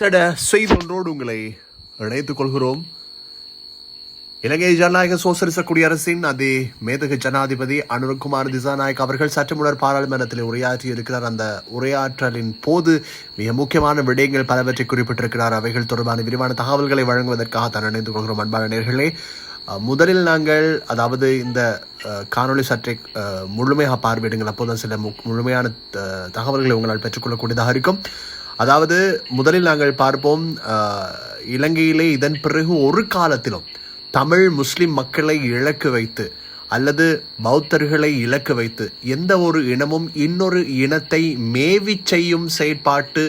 சட செய்தொன்றோடு உங்களை இணைத்துக் கொள்கிறோம். இலங்கை ஜனநாயக சோசலிச குடியரசின் அதி மேதக ஜனாதிபதி அனுரகுமார் திசாநாயக் அவர்கள் சற்று முன்னர் பாராளுமன்றத்தில் உரையாற்றி இருக்கிறார் அந்த உரையாற்றலின் போது மிக முக்கியமான விடயங்கள் பலவற்றை குறிப்பிட்டிருக்கிறார். அவைகள் தொடர்பான விரிவான தகவல்களை வழங்குவதற்காக தான் இணைந்து கொள்கிறோம். அன்பான நேர்களே முதலில் நாங்கள் அதாவது இந்த அஹ், காணொளி சற்றை முழுமையாக பார்வையிடுங்கள். அப்போதான் சில மு- முழுமையான தகவல்களை உங்களால் பெற்றுக்கொள்ளக்கூடியதாக இருக்கும். அதாவது முதலில் நாங்கள் பார்ப்போம் இலங்கையிலே இதன் பிறகு ஒரு காலத்திலும் தமிழ் முஸ்லிம் மக்களை இலக்கு வைத்து அல்லது பௌத்தர்களை இலக்கு வைத்து எந்த ஒரு இனமும் இன்னொரு இனத்தை மேவி செய்யும் செயற்பாட்டு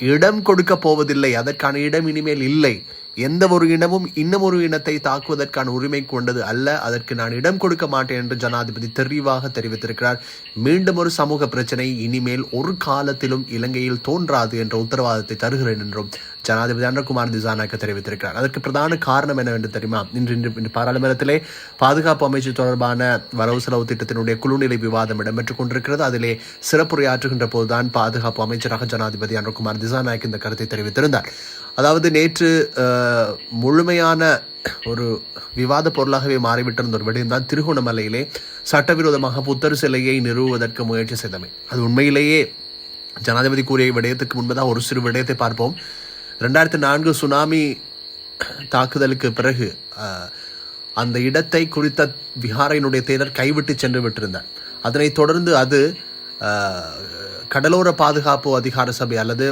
இடம் கொடுக்க போவதில்லை. அதற்கான இடம் இனிமேல் இல்லை. எந்த ஒரு இனமும் இன்னும் ஒரு இனத்தை தாக்குவதற்கான உரிமை கொண்டது அல்ல. அதற்கு நான் இடம் கொடுக்க மாட்டேன் என்று ஜனாதிபதி தெளிவாக தெரிவித்திருக்கிறார். மீண்டும் ஒரு சமூக பிரச்சனை. இனிமேல் ஒரு காலத்திலும் இலங்கையில் தோன்றாது என்ற உத்தரவாதத்தை தருகிறேன் என்றும் ஜனாதிபதி அன்றகுமார் திசாநாயக்க தெரிவித்திருக்கிறார். அதற்கு பிரதான காரணம் என்னவென்று தெரியுமா? இன்று இன்று இன்று பாராளுமன்றத்திலே பாதுகாப்பு அமைச்சு தொடர்பான வரவு செலவு திட்டத்தினுடைய குழுநிலை விவாதம் இடம்பெற்றுக் கொண்டிருக்கிறது. அதிலே சிறப்புரையாற்றுகின்ற போதுதான் பாதுகாப்பு அமைச்சராக ஜனாதிபதி அன்றகுமார் திசாநாயக் இந்த கருத்தை தெரிவித்திருந்தார். அதாவது நேற்று முழுமையான ஒரு விவாத பொருளாகவே மாறிவிட்டிருந்த ஒரு விடயம் தான் திருகோணமலையிலே சட்டவிரோதமாக புத்தர் சிலையை நிறுவுவதற்கு முயற்சி செய்தமை. அது உண்மையிலேயே ஜனாதிபதி கூறிய விடயத்துக்கு முன்பதாக ஒரு சிறு விடயத்தை பார்ப்போம். ரெண்டாயிரத்தி நான்கு சுனாமி தாக்குதலுக்கு பிறகு அந்த இடத்தை குறித்த விஹாரையினுடைய தேரர் கைவிட்டு சென்று விட்டிருந்தார். அதனைத் தொடர்ந்து அது கடலோர பாதுகாப்பு அதிகார சபை அல்லது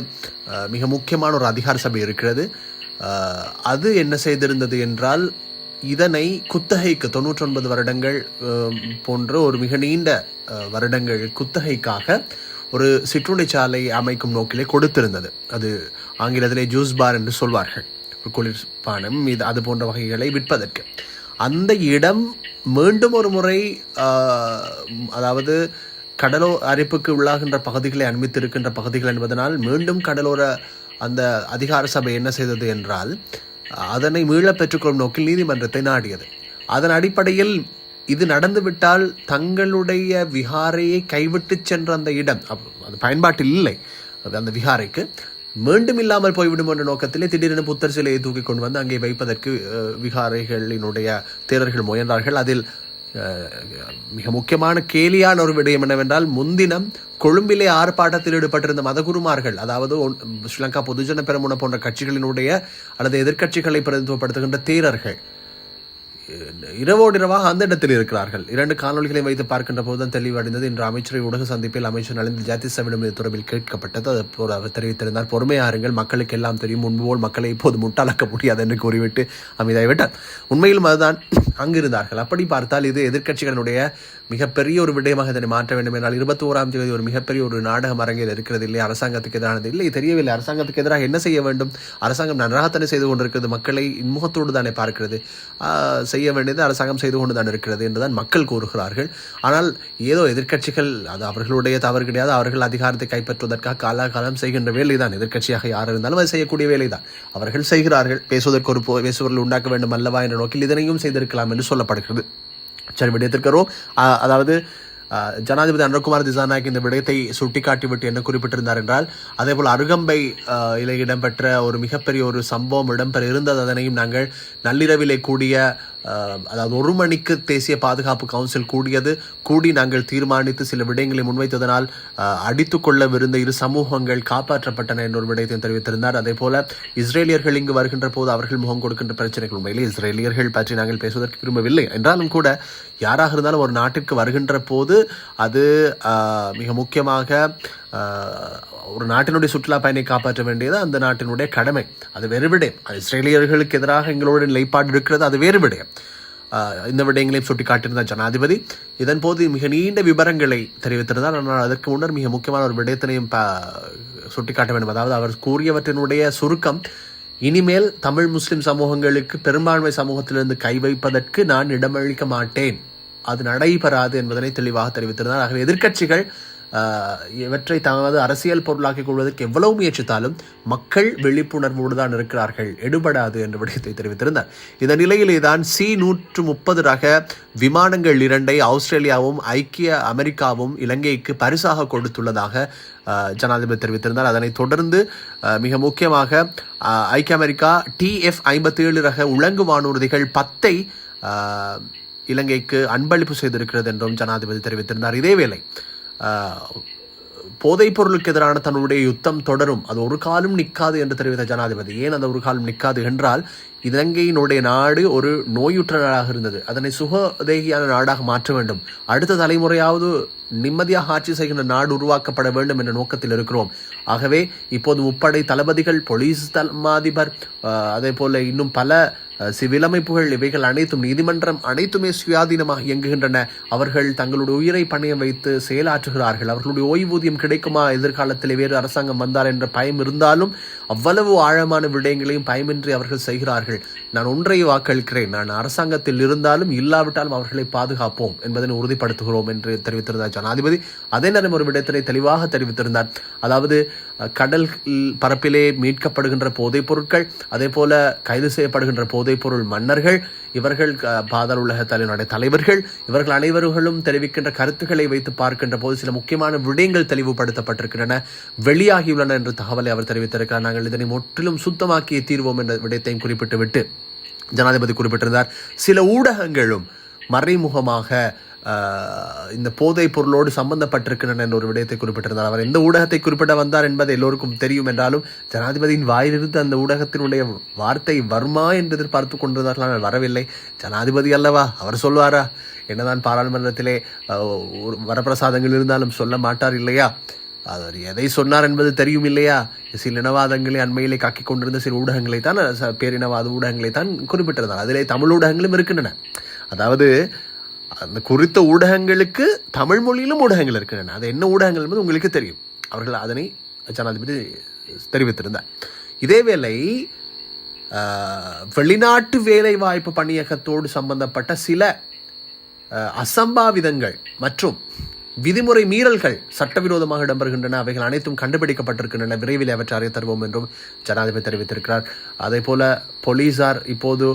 அஹ், மிக முக்கியமான ஒரு அதிகார சபை இருக்கிறது. அது என்ன செய்திருந்தது என்றால் இதனை குத்தகைக்கு தொண்ணூற்றொன்பது வருடங்கள் போன்ற ஒரு மிக நீண்ட வருடங்கள் குத்தகைக்காக ஒரு சிற்றுண்டிச்சாலை அமைக்கும் நோக்கிலே கொடுத்திருந்தது. அது ஆங்கிலத்திலே ஜூஸ் பார் என்று சொல்வார்கள். ஒரு குளிர்பானம் இது அது போன்ற வகைகளை விற்பதற்கு. அந்த இடம் மீண்டும் ஒரு முறை ஆஹ், அதாவது கடலோ அரிப்புக்கு உள்ளாகின்ற பகுதிகளை அனுமதித்திருக்கின்ற பகுதிகள் என்பதனால் மீண்டும் கடலோர அந்த அதிகார சபை என்ன செய்தது என்றால் அதனை மீளப் பெற்றுக்கொள்ளும் நோக்கில் நீதிமன்றத்தை நாடியது. அதன் அடிப்படையில் இது நடந்துவிட்டால் தங்களுடைய விகாரையை கைவிட்டு சென்ற அந்த இடம் அது பயன்பாட்டில் இல்லை அது அந்த விகாரைக்கு மீண்டும் இல்லாமல் போய்விடும் என்ற நோக்கத்திலே திடீரென புத்தர் சிலையை தூக்கி கொண்டு வந்து அங்கே வைப்பதற்கு விகாரைகளினுடைய தேரர்கள் முயன்றார்கள். அதில் மிக முக்கியமான கேலியான ஒரு விடயம் என்னவென்றால் முன்தினம் கொழும்பிலே ஆர்ப்பாட்டத்தில் ஈடுபட்டிருந்த மதகுருமார்கள் அதாவது ஸ்ரீலங்கா பொதுஜன பெருமுன போன்ற கட்சிகளினுடைய அல்லது எதிர்க்கட்சிகளை பிரதிநிதித்துவப்படுத்துகின்ற தேரர்கள் இரவோடு இரவாக அந்த இடத்தில் இருக்கிறார்கள். இரண்டு காணொலிகளை வைத்து பார்க்கின்ற போதுதான் தெளிவடைந்தது. இன்று அமைச்சரை ஊடக சந்திப்பில் அமைச்சர் நலிந்த ஜாதிசவிடம் இது தொடர்பில் கேட்கப்பட்டது. அது அவர் தெரிவித்திருந்தார் பொறுமையாருங்கள் மக்களுக்கு எல்லாம் தெரியும். முன்போல் மக்களை இப்போது முட்டாளாக்க முடியாது என்று கூறிவிட்டு அமைதியாகிவிட்டார். உண்மையிலும் அதுதான் அங்கிருந்தார்கள். அப்படி பார்த்தால் இது எதிர்க்கட்சிகளுடைய மிகப்பெரிய ஒரு விடயமாக இதனை மாற்ற வேண்டும் என்றால் இருபத்தி ஓராம் தேதி ஒரு மிகப்பெரிய ஒரு நாடகம் அரங்கில் இருக்கிறது இல்லை அரசாங்கத்துக்கு எதிரானது இல்லை. தெரியவில்லை. அரசாங்கத்துக்கு எதிராக என்ன செய்ய வேண்டும்? அரசாங்கம் நன்றாகத்தானே செய்து கொண்டிருக்கிறது. மக்களை இன்முகத்தோடு தானே பார்க்கிறது. செய்ய வேண்டியது அரசாங்கம் செய்து கொண்டு தான் இருக்கிறது என்றுதான் மக்கள் கூறுகிறார்கள். ஆனால் ஏதோ எதிர்க்கட்சிகள் அது அவர்களுடைய தவறு கிடையாது. அவர்கள் அதிகாரத்தை கைப்பற்றுவதற்காக காலாகாலம் செய்கின்ற வேலைதான். எதிர்க்கட்சியாக யார் இருந்தாலும் அது செய்யக்கூடிய வேலைதான். அவர்கள் செய்கிறார்கள். பேசுவதற்கு ஒரு பேசுவர்கள் உண்டாக்க வேண்டும் அல்லவா என்ற நோக்கில் இதனையும் செய்திருக்கலாம் என்று சொல்லப்படுகிறது. சரி விடயத்திற்கு அதாவது ஜனாதிபதி அனுகுமார் திசாநாயக் இந்த விடயத்தை சுட்டிக்காட்டிவிட்டு என்ன குறிப்பிட்டிருந்தார் என்றால் அதே போல் அருகம்பை இலை இடம்பெற்ற ஒரு மிகப்பெரிய ஒரு சம்பவம் இடம்பெற இருந்தது. அதனையும் நாங்கள் நள்ளிரவிலே கூடிய அதாவது ஒரு மணிக்கு தேசிய பாதுகாப்பு கவுன்சில் கூடியது. கூடி நாங்கள் தீர்மானித்து சில விடயங்களை முன்வைத்ததனால் அடித்துக்கொள்ளவிருந்த அடித்துக் கொள்ளவிருந்த இரு சமூகங்கள் காப்பாற்றப்பட்டன என்ற ஒரு விடயத்தையும் தெரிவித்திருந்தார். அதே போல இஸ்ரேலியர்கள் இங்கு வருகின்ற போது அவர்கள் முகம் கொடுக்கின்ற பிரச்சனைகள் உண்மையிலே இஸ்ரேலியர்கள் பற்றி நாங்கள் பேசுவதற்கு விரும்பவில்லை. என்றாலும் கூட யாராக இருந்தாலும் ஒரு நாட்டிற்கு வருகின்ற போது அது மிக முக்கியமாக ஒரு நாட்டினுடைய சுற்றுலா பயணியை காப்பாற்ற வேண்டியது அந்த நாட்டினுடைய கடமை. அது வேறு விடயம். இஸ்ரேலியர்களுக்கு எதிராக எங்களுடைய நிலைப்பாடு இருக்கிறது அது வேறு விடயம். இந்த விடயங்களையும் சுட்டிக்காட்டியிருந்தார் ஜனாதிபதி. இதன் போது மிக நீண்ட விவரங்களை தெரிவித்திருந்தார். ஆனால் அதற்கு முன்னர் மிக முக்கியமான ஒரு விடயத்தினையும் ப- சுட்டிக்காட்ட வேண்டும். அதாவது அவர் கூறியவற்றினுடைய சுருக்கம் இனிமேல் தமிழ் முஸ்லிம் சமூகங்களுக்கு பெரும்பான்மை சமூகத்திலிருந்து கை வைப்பதற்கு நான் இடமளிக்க மாட்டேன். அது நடைபெறாது என்பதனை தெளிவாக தெரிவித்திருந்தார். ஆகவே எதிர்க்கட்சிகள் இவற்றை தமது அரசியல் பொருளாக்கிக் கொள்வதற்கு எவ்வளவு முயற்சித்தாலும் மக்கள் விழிப்புணர்வோடு தான் இருக்கிறார்கள். எடுபடாது என்ற விடயத்தை தெரிவித்திருந்தார். இந்த நிலையிலே தான் சி நூற்று முப்பது ரக விமானங்கள் இரண்டை ஆஸ்திரேலியாவும் ஐக்கிய அமெரிக்காவும் இலங்கைக்கு பரிசாக கொடுத்துள்ளதாக ஜனாதிபதி தெரிவித்திருந்தார். அதனைத் தொடர்ந்து மிக முக்கியமாக ஐக்கிய அமெரிக்கா டிஎஃப் ஐம்பத்தி ஏழு ரக உலங்கு வானூர்திகள் பத்தை இலங்கைக்கு அன்பளிப்பு செய்திருக்கிறது என்றும் ஜனாதிபதி தெரிவித்திருந்தார். இதேவேளை போதைப் பொருளுக்கு எதிரான தன்னுடைய யுத்தம் தொடரும். அது ஒரு காலம் நிற்காது என்று தெரிவித்த ஜனாதிபதி. ஏன் அந்த ஒரு காலம் நிற்காது என்றால் இலங்கையினுடைய நாடு ஒரு நோயுற்ற நாடாக இருந்தது. அதனை சுகதேகியான நாடாக மாற்ற வேண்டும். அடுத்த தலைமுறையாவது நிம்மதியாக ஆட்சி செய்கின்ற நாடு உருவாக்கப்பட வேண்டும் என்ற நோக்கத்தில் இருக்கிறோம். ஆகவே இப்போது முப்படை தளபதிகள் போலீஸ் தலமாதிபர் அதே போல இன்னும் பல சிவிலமைப்புகள் இவைகள் அனைத்தும் நீதிமன்றம் அனைத்துமே சுயாதீனமாக இயங்குகின்றன. அவர்கள் தங்களுடைய உயிரை பணயம் வைத்து செயலாற்றுகிறார்கள். அவர்களுடைய ஓய்வூதியம் கிடைக்குமா? எதிர்காலத்தில் வேறு அரசாங்கம் வந்தார் என்ற பயம் இருந்தாலும் அவ்வளவு ஆழமான விடயங்களையும் பயமின்றி அவர்கள் செய்கிறார்கள். நான் ஒன்றை வாக்களிக்கிறேன். நான் அரசாங்கத்தில் இருந்தாலும் இல்லாவிட்டாலும் அவர்களை பாதுகாப்போம் என்பதனை உறுதிப்படுத்துகிறோம் என்று தெரிவித்திருந்தார் ஜனாதிபதி. அதே நேரம் ஒரு விடயத்தினை தெளிவாக தெரிவித்திருந்தார். அதாவது கடல் பரப்பிலே மீட்கப்படுகின்ற போதைப் பொருட்கள் அதே போல கைது செய்யப்படுகின்ற போதைப் பொருள் மன்னர்கள் இவர்கள் அஹ், பாதாள உலக தலைவனுடைய தலைவர்கள் இவர்கள் அனைவர்களும் தெரிவிக்கின்ற கருத்துக்களை வைத்து பார்க்கின்ற போது சில முக்கியமான விடயங்கள் தெளிவுபடுத்தப்பட்டிருக்கின்றன வெளியாகியுள்ளன என்ற தகவலை அவர் தெரிவித்திருக்கிறார். நாங்கள் இதனை முற்றிலும் சுத்தமாக்கிய தீர்வோம் என்ற விடயத்தையும் குறிப்பிட்டு விட்டு ஜனாதிபதி குறிப்பிட்டிருந்தார். சில ஊடகங்களும் மறைமுகமாக இந்த போதைப் பொருளோடு சம்பந்தப்பட்டிருக்கின்றன என்ற ஒரு விடயத்தை குறிப்பிட்டிருந்தார். அவர் எந்த ஊடகத்தை குறிப்பிட வந்தார் என்பது எல்லோருக்கும் தெரியும் என்றாலும் ஜனாதிபதியின் வாயிலிருந்து அந்த ஊடகத்தினுடைய வார்த்தை வருமா என்று எதிர்பார்த்து கொண்டிருந்தார்கள். வரவில்லை. ஜனாதிபதி அல்லவா? அவர் சொல்வாரா? என்னதான் பாராளுமன்றத்திலே ஒரு வரப்பிரசாதங்கள் இருந்தாலும் சொல்ல மாட்டார் இல்லையா? அவர் எதை சொன்னார் என்பது தெரியும் இல்லையா? சில இனவாதங்களை அண்மையிலே காக்கிக் கொண்டிருந்த சில ஊடகங்களை தான் பேரினவாத ஊடகங்களை தான் குறிப்பிட்டிருந்தார். அதிலே தமிழ் ஊடகங்களும் இருக்கின்றன. அதாவது அந்த குறித்த ஊடகங்களுக்கு தமிழ் மொழியிலும் ஊடகங்கள் இருக்கின்றன. அது என்ன ஊடகங்கள் என்பது உங்களுக்கு தெரியும். அவர்கள் அதனை ஜனாதிபதி தெரிவித்திருந்தார். இதேவேளை வெளிநாட்டு வேலை வாய்ப்பு பணியகத்தோடு சம்பந்தப்பட்ட சில அசம்பாவிதங்கள் மற்றும் விதிமுறை மீறல்கள் சட்டவிரோதமாக இடம்பெறுகின்றன. அவைகள் அனைத்தும் கண்டுபிடிக்கப்பட்டிருக்கின்றன. விரைவில் அவற்றை அறிய தருவோம் என்றும் ஜனாதிபதி தெரிவித்திருக்கிறார். அதே போல போலீசார் இப்போது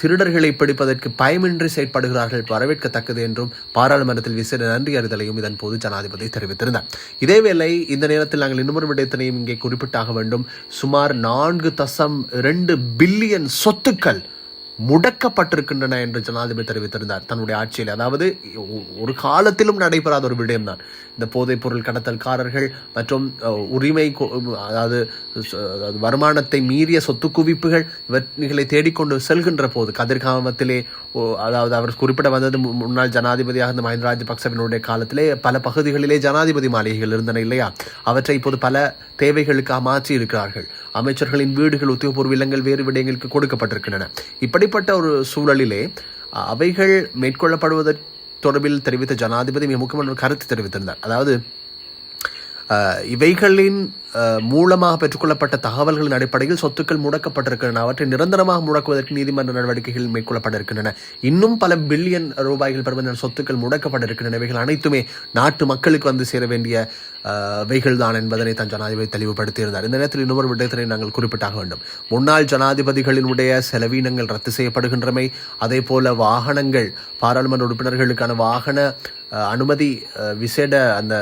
திருடர்களை பிடிப்பதற்கு பயமின்றி செயற்படுகிறார்கள் வரவேற்கத்தக்கது என்றும் பாராளுமன்றத்தில் விசேட நன்றி அறிதலையும் இதன் போது ஜனாதிபதி தெரிவித்திருந்தார். இதேவேளை இந்த நேரத்தில் நாங்கள் இன்னொரு விடயத்தினையும் இங்கே குறிப்பிட்டாக வேண்டும். சுமார் நான்கு தசம் இரண்டு பில்லியன் சொத்துக்கள் முடக்கப்பட்டிருக்கின்றன என்று ஜனாதிபதி தெரிவித்திருந்தார் தன்னுடைய ஆட்சியில். அதாவது ஒரு காலத்திலும் நடைபெறாத ஒரு விடயம்தான். இந்த போதைப் பொருள் கடத்தல்காரர்கள் மற்றும் உரிமை அதாவது அதாவது வருமானத்தை மீறிய சொத்து குவிப்புகள் இவர்களை தேடிக்கொண்டு செல்கின்ற போது கதிர்காமத்திலே அதாவது அவர் குறிப்பிட வந்தது முன்னாள் ஜனாதிபதியாக இந்த மஹிந்த ராஜபக்சவினுடைய காலத்திலே பல பகுதிகளிலே ஜனாதிபதி மாளிகைகள் இருந்தன இல்லையா? அவற்றை இப்போது பல தேவைகளுக்காக மாற்றி இருக்கிறார்கள். அமைச்சர்களின் வீடுகள் உத்தியோகபூர்வ இல்லங்கள் வேறு விடயங்களுக்கு கொடுக்கப்பட்டிருக்கின்றன. இப்படிப்பட்ட ஒரு சூழலிலே அவைகள் மேற்கொள்ளப்படுவதற்கு தொடர்பில் தெரிவித்த ஜனாதிபதி மிக முக்கியமான ஒரு கருத்து தெரிவித்திருந்தார். அதாவது இவைகளின் மூலமாக பெற்றுக்கொள்ளப்பட்ட தகவல்களின் அடிப்படையில் சொத்துக்கள் முடக்கப்பட்டிருக்கின்றன. அவற்றை நிரந்தரமாக முடக்குவதற்கு நீதிமன்ற நடவடிக்கைகள் மேற்கொள்ளப்பட இருக்கின்றன இன்னும் பல பில்லியன் ரூபாய்கள் பெறுவதற்கான சொத்துக்கள் முடக்கப்பட இருக்கின்றன இவைகள் அனைத்துமே நாட்டு மக்களுக்கு வந்து சேர வேண்டிய வைகள் தான் என்பதனை தன் ஜனாதிபதி தெளிவுபடுத்தியிருந்தார். இந்த நேரத்தில் இன்னொரு விடயத்தினை நாங்கள் குறிப்பிட்டாக வேண்டும். முன்னாள் ஜனாதிபதிகளினுடைய செலவீனங்கள் ரத்து செய்யப்படுகின்றமை அதே போல வாகனங்கள் பாராளுமன்ற உறுப்பினர்களுக்கான வாகன அனுமதி அஹ், விசேட அந்த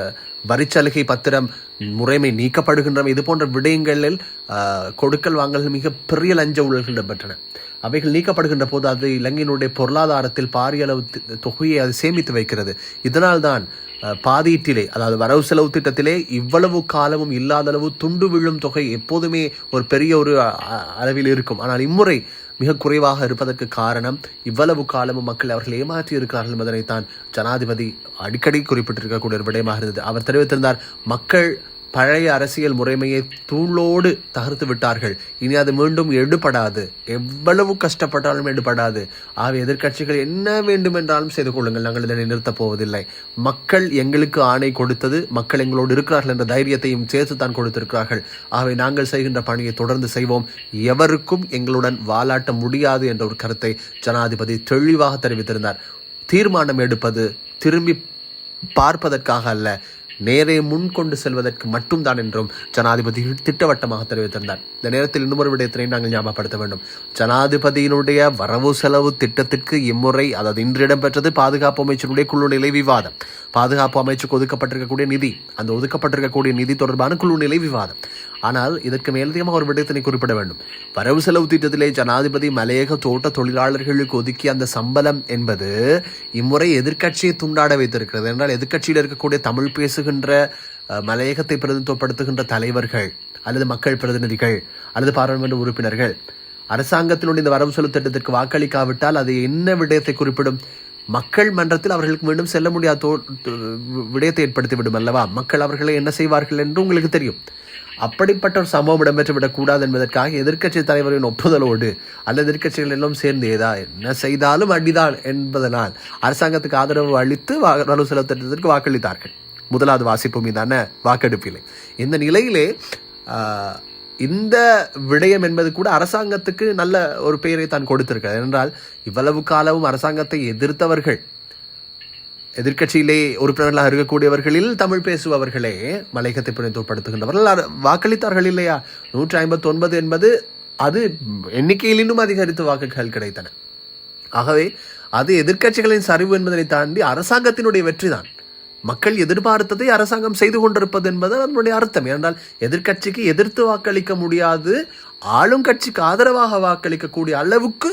வரிச்சலுகை பத்திரம் முறைமை நீக்கப்படுகின்றன. இது போன்ற விடயங்களில் அஹ், கொடுக்கல் வாங்கல்கள் மிக பெரிய லஞ்ச ஊழல்கள் இடம்பெற்றன. அவைகள் நீக்கப்படுகின்ற போது அது இலங்கையினுடைய பொருளாதாரத்தில் பாரிய அளவு தொகையை அது சேமித்து வைக்கிறது. இதனால்தான் அஹ், பாதீட்டிலே அதாவது வரவு செலவு திட்டத்திலே இவ்வளவு காலமும் இல்லாத அளவு துண்டு விழும் தொகை எப்போதுமே ஒரு பெரிய ஒரு அ- அளவில் இருக்கும். ஆனால் இம்முறை மிக குறைவாக இருப்பதற்கு காரணம் இவ்வளவு காலமும் மக்கள் அவர்கள் ஏமாற்றி இருக்கிறார்கள் என்பதனைத்தான் ஜனாதிபதி அடிக்கடி குறிப்பிட்டிருக்கக்கூடிய ஒரு விடயமாக இருந்தது. அவர் தெரிவித்திருந்தார் மக்கள் பழைய அரசியல் முறைமையை தூளோடு தகர்த்து விட்டார்கள். இனி அது மீண்டும் எடுபடாது. எவ்வளவு கஷ்டப்பட்டாலும் எடுபடாது. ஆகவே எதிர்க்கட்சிகள் என்ன வேண்டுமென்றாலும் செய்து கொள்ளுங்கள். நாங்கள் இதனை நிறுத்தப் போவதில்லை. மக்கள் எங்களுக்கு ஆணை கொடுத்தது மக்கள் எங்களோடு இருக்கிறார்கள் என்ற தைரியத்தையும் சேர்த்து தான் கொடுத்திருக்கிறார்கள். ஆகவே நாங்கள் செய்கின்ற பணியை தொடர்ந்து செய்வோம். எவருக்கும் எங்களுடன் வாலாட்ட முடியாது என்ற ஒரு கருத்தை ஜனாதிபதி தெளிவாக தெரிவித்திருந்தார். தீர்மானம் எடுப்பது திரும்பி பார்ப்பதற்காக அல்ல. நேரே முன் கொண்டு செல்வதற்கு மட்டும்தான் என்றும் ஜனாதிபதி திட்டவட்டமாக தெரிவித்திருந்தார். இந்த நேரத்தில் இன்னொரு விடயத்தினை நாங்கள் ஞாபகப்படுத்த வேண்டும். ஜனாதிபதியினுடைய வரவு செலவு திட்டத்திற்கு இம்முறை அதாவது இன்று இடம்பெற்றது பாதுகாப்பு அமைச்சருடைய குழு நிலை விவாதம். பாதுகாப்பு அமைச்சுக்கு ஒதுக்கப்பட்டிருக்கக்கூடிய நிதி அந்த ஒதுக்கப்பட்டிருக்கக்கூடிய நிதி தொடர்பான குழு நிலை விவாதம். ஆனால் இதற்கு மேலதிகமாக ஒரு விடயத்தினை குறிப்பிட வேண்டும். வரவு செலவு திட்டத்திலே ஜனாதிபதி மலையக தோட்ட தொழிலாளர்களுக்கு ஒதுக்கிய அந்த சம்பளம் என்பது இம்முறை எதிர்க்கட்சியை துண்டாட வைத்திருக்கிறது. என்றால் எதிர்க்கட்சியில் இருக்கக்கூடிய தமிழ் பேசுகின்ற மலையகத்தை பிரதிநிதித்துவப்படுத்துகின்ற தலைவர்கள் அல்லது மக்கள் பிரதிநிதிகள் அல்லது பாராளுமன்ற உறுப்பினர்கள் அரசாங்கத்தினுடைய இந்த வரவு செலவு திட்டத்திற்கு வாக்களிக்காவிட்டால் அது என்ன விடயத்தை குறிப்பிடும்? மக்கள் மன்றத்தில் அவர்களுக்கு மீண்டும் செல்ல முடியாத விடயத்தை ஏற்படுத்திவிடும் அல்லவா? மக்கள் அவர்களை என்ன செய்வார்கள் என்று உங்களுக்கு தெரியும். அப்படிப்பட்ட ஒரு சம்பவம் இடம்பெற்றுவிடக்கூடாது என்பதற்காக எதிர்க்கட்சி தலைவரின் ஒப்புதலோடு அல்லது எதிர்க்கட்சிகள் எல்லாம் சேர்ந்து ஏதா என்ன செய்தாலும் அடிதான் என்பதனால் அரசாங்கத்துக்கு ஆதரவு அளித்து வா- வரவு செலவு திட்டத்திற்கு வாக்களித்தார்கள். முதலாவது வாசிப்பு மீதான வாக்கெடுப்பிலே. இந்த நிலையிலே இந்த விடயம் என்பது கூட அரசாங்கத்துக்கு நல்ல ஒரு பெயரை தான் கொடுத்திருக்கிறது. என்றால் இவ்வளவு காலமும் அரசாங்கத்தை எதிர்த்தவர்கள் எதிர்கட்சியிலே உறுப்பினர்களாக இருக்கக்கூடியவர்களில் தமிழ் பேசுபவர்களே மலையகத்தை பிரதிநிதித்துவப்படுத்துகின்றவர்கள் வாக்களித்தார்கள் இல்லையா? நூற்றி ஐம்பத்தி ஒன்பது என்பது அது எண்ணிக்கையில் இன்னும் அதிகரித்த வாக்குகள் கிடைத்தன. ஆகவே அது எதிர்க்கட்சிகளின் சரிவு என்பதனை தாண்டி அரசாங்கத்தினுடைய வெற்றிதான். மக்கள் எதிர்பார்த்ததை அரசாங்கம் செய்து கொண்டிருப்பது என்பது நம்முடைய அர்த்தம். ஏனென்றால் எதிர்க்கட்சிக்கு எதிர்த்து வாக்களிக்க முடியாது ஆளும் கட்சிக்கு ஆதரவாக வாக்களிக்கக்கூடிய அளவுக்கு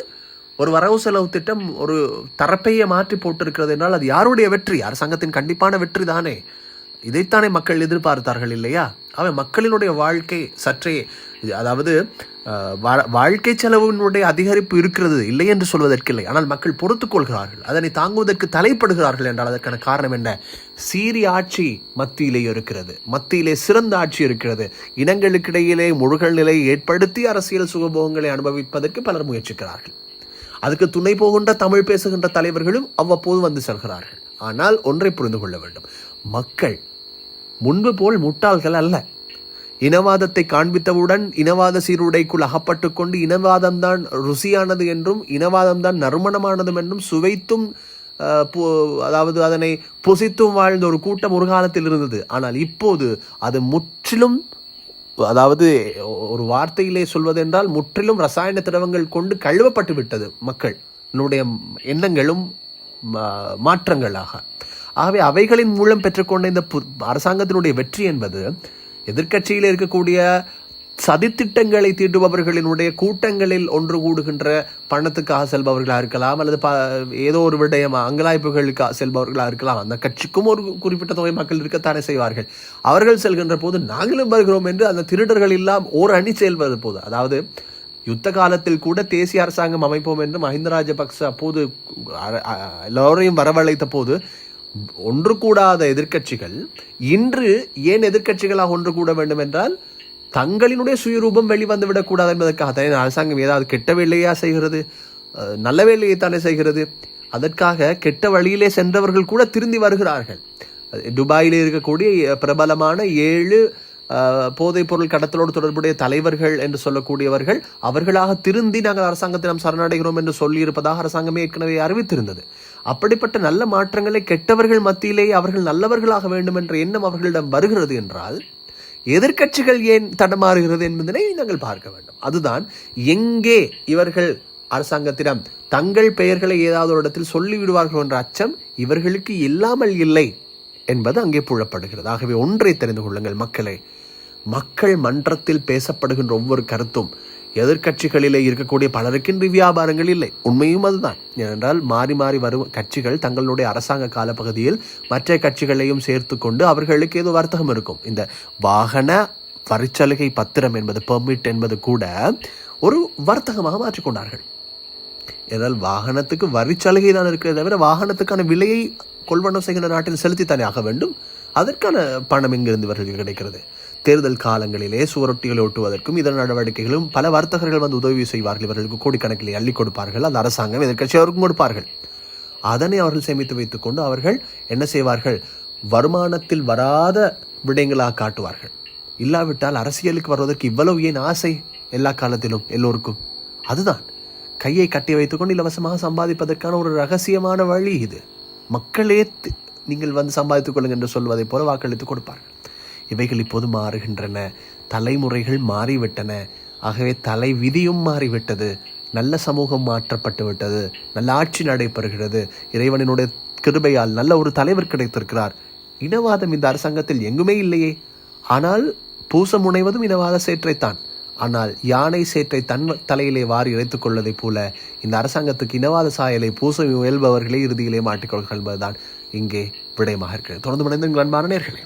ஒரு வரவு செலவு திட்டம் ஒரு தரப்பையே மாற்றி போட்டிருக்கிறது என்றால் அது யாருடைய வெற்றி? அரசாங்கத்தின் கண்டிப்பான வெற்றி தானே. இதைத்தானே மக்கள் எதிர்பார்த்தார்கள் இல்லையா? அவை மக்களினுடைய வாழ்க்கை சற்றே அதாவது வா- வாழ்க்கை செலவினுடைய அதிகரிப்பு இருக்கிறது இல்லை என்று சொல்வதற்கில்லை ஆனால் மக்கள் பொறுத்துக் கொள்கிறார்கள். அதனை தாங்குவதற்கு தலைப்படுகிறார்கள் என்றால் அதற்கான காரணம் என்ன? சீரிய ஆட்சி மத்தியிலே இருக்கிறது. மத்தியிலே சிறந்த ஆட்சி இருக்கிறது. இனங்களுக்கிடையிலே முழுகல் நிலையை ஏற்படுத்தி அரசியல் சுகபோகங்களை அனுபவிப்பதற்கு பலர் முயற்சிக்கிறார்கள். அதுக்கு துணை போகின்ற தமிழ் பேசுகின்ற தலைவர்களும் அவ்வப்போது வந்து செல்கிறார்கள் ஆனால் ஒன்றை புரிந்து கொள்ள வேண்டும். மக்கள் முன்பு போல் முட்டாள்கள் அல்ல. இனவாதத்தை காண்பித்தவுடன் இனவாத சீருடைக்குள் அகப்பட்டு கொண்டு இனவாதம்தான் ருசியானது என்றும் இனவாதம்தான் நறுமணமானதும் என்றும் சுவைத்தும் பு- அதாவது அதனை புசித்தும் வாழ்ந்த ஒரு கூட்டம் ஒரு காலத்தில் இருந்தது. ஆனால் இப்போது அது முற்றிலும் அதாவது ஒரு வார்த்தையிலே சொல்வதென்றால் முற்றிலும் ரசாயன திரவங்கள் கொண்டு கழுவப்பட்டு விட்டது மக்களுடைய எண்ணங்களும் மா- மாற்றங்களாக. ஆகவே அவைகளின் மூலம் பெற்றுக்கொண்ட இந்த அரசாங்கத்தினுடைய வெற்றி என்பது எதிர்க்கட்சியில் இருக்கக்கூடிய சதித்திட்டங்களை தீட்டுபவர்களினுடைய கூட்டங்களில் ஒன்று கூடுகின்ற பணத்துக்காக செல்பவர்களாக இருக்கலாம் அல்லது ப ஏதோ ஒரு விடயம் அங்கலாய்ப்புகளுக்காக செல்பவர்களாக இருக்கலாம். அந்த கட்சிக்கும் ஒரு குறிப்பிட்ட தொகை மக்கள் இருக்கத்தானே செய்வார்கள். அவர்கள் செல்கின்ற போது நாங்களும் வருகிறோம் என்று அந்த திருடர்கள் எல்லாம் ஓர் அணி செல்வது போது அதாவது யுத்த காலத்தில் கூட தேசிய அரசாங்கம் அமைப்போம் என்று மஹிந்த ராஜபக்ச அப்போது எல்லோரையும் வரவழைத்த போது ஒன்று கூடாத எதிர்க்கட்சிகள் இன்று ஏன் எதிர்க்கட்சிகளாக ஒன்று கூட வேண்டும் என்றால் தங்களினுடைய சுயரூபம் வெளிவந்து விடக்கூடாது என்பதற்காக தான் அரசாங்கம் ஏதாவது கெட்ட வேலையா செய்கிறது? நல்ல வேலையை தானே செய்கிறது? அதற்காக கெட்ட வழியிலே சென்றவர்கள் கூட திருந்தி வருகிறார்கள். துபாயில் இருக்கக்கூடிய பிரபலமான ஏழு அஹ், போதைப் பொருள் கடத்தலோடு தொடர்புடைய தலைவர்கள் என்று சொல்லக்கூடியவர்கள் அவர்களாக திருந்தி நாங்கள் அரசாங்கத்திடம் சரணடைகிறோம் என்று சொல்லியிருப்பதாக அரசாங்கமே ஏற்கனவே அறிவித்திருந்தது. அப்படிப்பட்ட நல்ல மாற்றங்களை கெட்டவர்கள் மத்தியிலேயே அவர்கள் நல்லவர்களாக வேண்டும் என்ற எண்ணம் அவர்களிடம் வருகிறது என்றால் எதிர்க்கட்சிகள் ஏன் தடமாறுகிறது என்பதனை நாங்கள் பார்க்க வேண்டும். அதுதான் எங்கே இவர்கள் அரசாங்கத்திடம் தங்கள் பெயர்களை ஏதாவது ஒரு இடத்தில் சொல்லிவிடுவார்கள் என்ற அச்சம் இவர்களுக்கு இல்லாமல் இல்லை என்பது அங்கே புழப்படுகிறது ஆகவே ஒன்றை தெரிந்து கொள்ளுங்கள் மக்களே. மக்கள் மன்றத்தில் பேசப்படுகின்ற ஒவ்வொரு கருத்தும் எதிர்க்கட்சிகளிலே இருக்கக்கூடிய பலருக்கு இன்று வியாபாரங்கள் இல்லை. உண்மையும் அதுதான். ஏனென்றால் மாறி மாறி வரும் கட்சிகள் தங்களுடைய அரசாங்க காலப்பகுதியில் மற்ற கட்சிகளையும் சேர்த்து கொண்டு அவர்களுக்கு ஏதோ வர்த்தகம் இருக்கும். இந்த வாகன வரிச்சலுகை பத்திரம் என்பது பெர்மிட் என்பது கூட ஒரு வர்த்தகமாக மாற்றிக்கொண்டார்கள். ஏனால் வாகனத்துக்கு வரிச்சலுகை தான் இருக்கிறது தவிர வாகனத்துக்கான விலையை கொள்வனம் செய்கின்ற நாட்டில் செலுத்தித்தானே ஆக வேண்டும்? அதற்கான பணம் இங்கிருந்து இவர்களுக்கு கிடைக்கிறது? தேர்தல் காலங்களிலே சுவரொட்டிகளை ஒட்டுவதற்கும் இதர நடவடிக்கைகளும் பல வர்த்தகர்கள் வந்து உதவி செய்வார்கள். இவர்களுக்கு கோடிக்கணக்கில் அள்ளி கொடுப்பார்கள். அந்த அரசாங்கம் எதிர்க்கட்சி அவருக்கும் கொடுப்பார்கள். அதனை அவர்கள் சேமித்து வைத்துக் கொண்டு அவர்கள் என்ன செய்வார்கள்? வருமானத்தில் வராத விடயங்களாக காட்டுவார்கள். இல்லாவிட்டால் அரசியலுக்கு வருவதற்கு இவ்வளவு ஏன் ஆசை எல்லா காலத்திலும் எல்லோருக்கும்? அதுதான். கையை கட்டி வைத்துக்கொண்டு இலவசமாக சம்பாதிப்பதற்கான ஒரு ரகசியமான வழி இது. மக்களே நீங்கள் வந்து சம்பாதித்துக் கொள்ளுங்கள் என்று சொல்வதைப் போல வாக்களித்து கொடுப்பார்கள். இவைகள் இப்போது மாறுகின்றன. தலைமுறைகள் மாறிவிட்டன. ஆகவே தலை விதியும் மாறிவிட்டது. நல்ல சமூகம் மாற்றப்பட்டு விட்டது நல்ல ஆட்சி நடைபெறுகிறது. இறைவனினுடைய கிருபையால் நல்ல ஒரு தலைவர் கிடைத்திருக்கிறார். இனவாதம் இந்த அரசாங்கத்தில் எங்குமே இல்லையே. ஆனால் பூச முனைவதும் இனவாத சேற்றைத்தான். ஆனால் யானை சேற்றை தன் தலையிலே வாரி இறைத்துக் கொள்வதைப் போல இந்த அரசாங்கத்துக்கு இனவாத சாயலை பூச முயல்பவர்களே இறுதியிலே மாட்டிக்கொள்கள் இங்கே விடயமாக இருக்கிறது. தொடர்ந்து மனைந்த அன்பான நேர்களே.